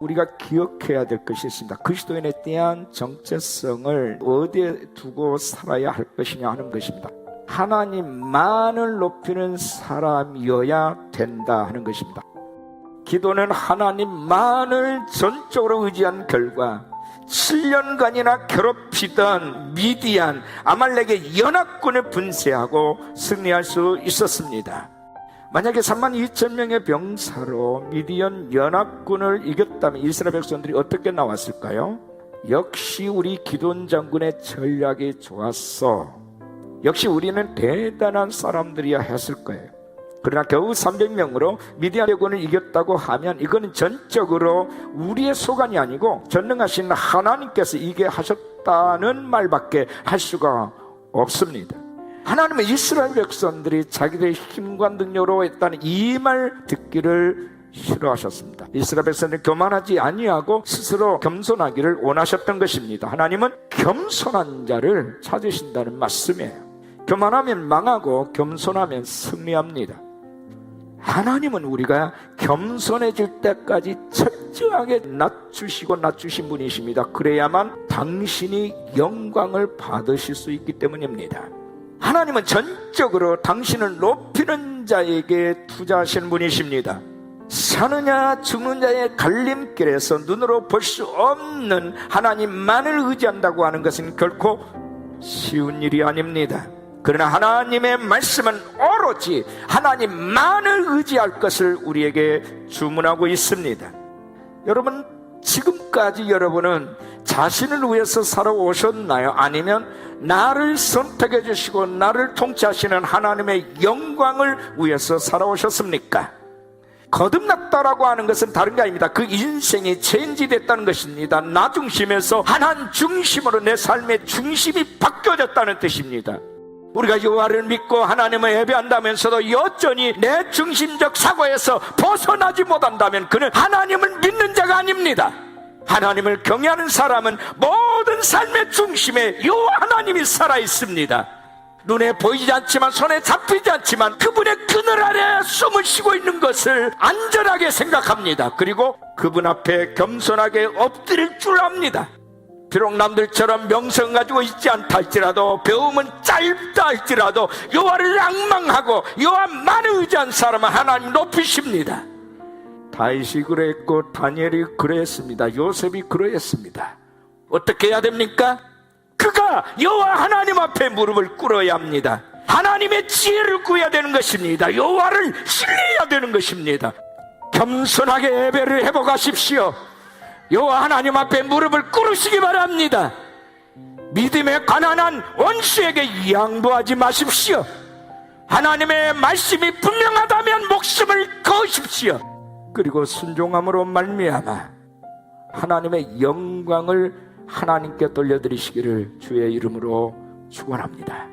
우리가 기억해야 될 것이 있습니다. 그리스도인에 대한 정체성을 어디에 두고 살아야 할 것이냐 하는 것입니다. 하나님만을 높이는 사람이어야 된다 하는 것입니다. 기도는 하나님만을 전적으로 의지한 결과 7년간이나 괴롭히던 미디안 아말렉의 연합군을 분쇄하고 승리할 수 있었습니다. 만약에 3만 2천 명의 병사로 미디안 연합군을 이겼다면 이스라엘 백성들이 어떻게 나왔을까요? 역시 우리 기돈 장군의 전략이 좋았어. 역시 우리는 대단한 사람들이야 했을 거예요. 그러나 겨우 300명으로 미디안 대군을 이겼다고 하면 이거는 전적으로 우리의 소관이 아니고 전능하신 하나님께서 이게 하셨다는 말밖에 할 수가 없습니다. 하나님은 이스라엘 백성들이 자기들의 힘과 능력으로 했다는 이 말 듣기를 싫어하셨습니다. 이스라엘 백성들이 교만하지 아니하고 스스로 겸손하기를 원하셨던 것입니다. 하나님은 겸손한 자를 찾으신다는 말씀이에요. 교만하면 망하고 겸손하면 승리합니다. 하나님은 우리가 겸손해질 때까지 철저하게 낮추시고 낮추신 분이십니다. 그래야만 당신이 영광을 받으실 수 있기 때문입니다. 하나님은 전적으로 당신을 높이는 자에게 투자하시는 분이십니다. 사느냐 죽는 자의 갈림길에서 눈으로 볼 수 없는 하나님만을 의지한다고 하는 것은 결코 쉬운 일이 아닙니다. 그러나 하나님의 말씀은 오로지 하나님만을 의지할 것을 우리에게 주문하고 있습니다. 여러분, 지금까지 여러분은 자신을 위해서 살아오셨나요? 아니면 나를 선택해 주시고 나를 통치하시는 하나님의 영광을 위해서 살아오셨습니까? 거듭났다라고 하는 것은 다른 게 아닙니다. 그 인생이 체인지 됐다는 것입니다. 나 중심에서 하나님 중심으로 내 삶의 중심이 바뀌어졌다는 뜻입니다. 우리가 여호와를 믿고 하나님을 예배한다면서도 여전히 내 중심적 사고에서 벗어나지 못한다면 그는 하나님을 믿는 자가 아닙니다. 하나님을 경외하는 사람은 모든 삶의 중심에 여호와 하나님이 살아 있습니다. 눈에 보이지 않지만 손에 잡히지 않지만 그분의 그늘 아래 숨을 쉬고 있는 것을 안전하게 생각합니다. 그리고 그분 앞에 겸손하게 엎드릴 줄 압니다. 비록 남들처럼 명성 가지고 있지 않다 할지라도 배움은 짧다 할지라도 여호와를 낭망하고 여호와만을 의지한 사람은 하나님 높이십니다. 다윗이 그랬고 다니엘이 그랬습니다. 요셉이 그랬습니다. 어떻게 해야 됩니까? 그가 여호와 하나님 앞에 무릎을 꿇어야 합니다. 하나님의 지혜를 구해야 되는 것입니다. 여호와를 신뢰해야 되는 것입니다. 겸손하게 예배를 해보가십시오. 여호와 하나님 앞에 무릎을 꿇으시기 바랍니다. 믿음에 가난한 원수에게 양보하지 마십시오. 하나님의 말씀이 분명하다면 목숨을 거십시오. 그리고 순종함으로 말미암아 하나님의 영광을 하나님께 돌려드리시기를 주의 이름으로 축원합니다.